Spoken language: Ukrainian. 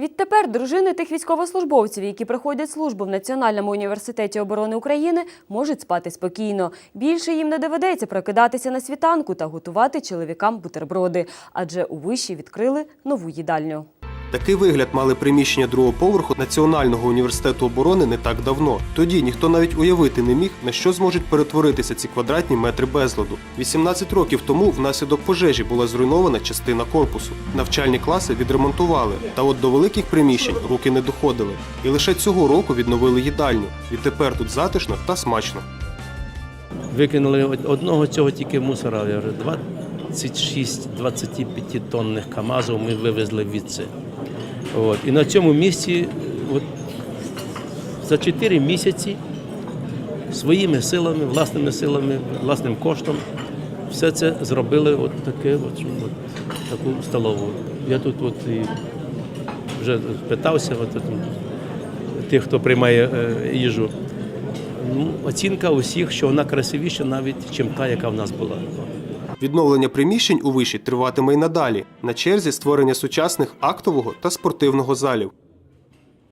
Відтепер дружини тих військовослужбовців, які проходять службу в Національному університеті оборони України, можуть спати спокійно. Більше їм не доведеться прокидатися на світанку та готувати чоловікам бутерброди, адже у виші відкрили нову їдальню. Такий вигляд мали приміщення другого поверху Національного університету оборони не так давно. Тоді ніхто навіть уявити не міг, на що зможуть перетворитися ці квадратні метри безладу. 18 років тому внаслідок пожежі була зруйнована частина корпусу. Навчальні класи відремонтували, та от до великих приміщень руки не доходили. І лише цього року відновили їдальню. Відтепер тут затишно та смачно. Викинули одного цього тільки мусора. Я вже 26 25 тонних КАМАЗів ми вивезли відси. От. І на цьому місці от, за 4 місяці своїми силами, власними силами, власним коштом все це зробили от таке, от, от, таку столову. Я тут от і вже питався от, от, тих, хто приймає е, їжу. Ну, оцінка усіх, що вона красивіша навіть, чим та, яка в нас була. Відновлення приміщень у виші триватиме й надалі. На черзі створення сучасних актового та спортивного залів.